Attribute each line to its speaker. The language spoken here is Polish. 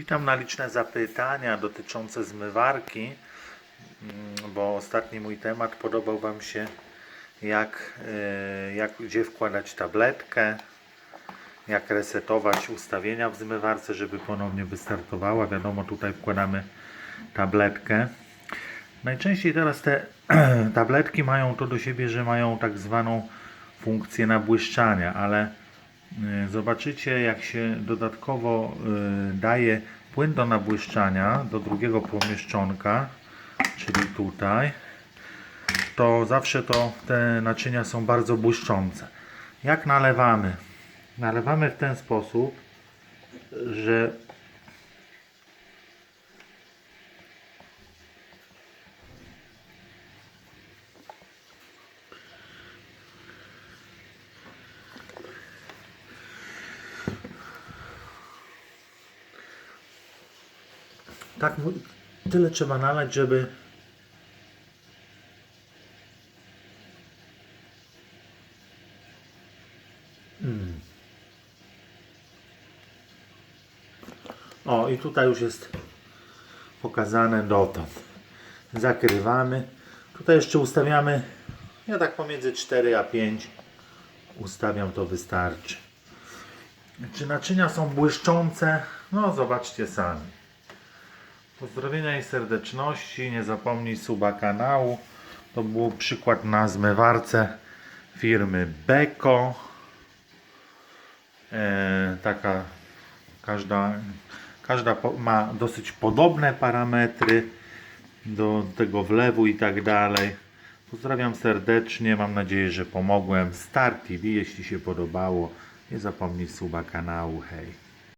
Speaker 1: Witam na liczne zapytania dotyczące zmywarki, mm, bo ostatni mój temat podobał Wam się, jak, e, jak gdzie wkładać tabletkę, jak resetować ustawienia w zmywarce, żeby ponownie wystartowała. Wiadomo, tutaj wkładamy tabletkę. Najczęściej teraz te tabletki mają to do siebie, że mają tak zwaną funkcję nabłyszczania, ale y, zobaczycie jak się dodatkowo y, daje płyn do nabłyszczania do drugiego pomieszczonka, czyli tutaj, to zawsze to te naczynia są bardzo błyszczące. Jak nalewamy? Nalewamy w ten sposób, że tak tyle trzeba nalać, żeby Mm. O, i tutaj już jest pokazane dotąd. Zakrywamy. Tutaj jeszcze ustawiamy, ja tak pomiędzy 4 a 5 ustawiam, to wystarczy. Czy naczynia są błyszczące? No, zobaczcie sami. Pozdrowienia i serdeczności. Nie zapomnij suba kanału. To był przykład na zmywarce firmy Beko. E, taka każda, każda ma dosyć podobne parametry do tego wlewu i tak dalej. Pozdrawiam serdecznie, mam nadzieję, że pomogłem. Star TV, jeśli się podobało, nie zapomnij suba kanału. Hej.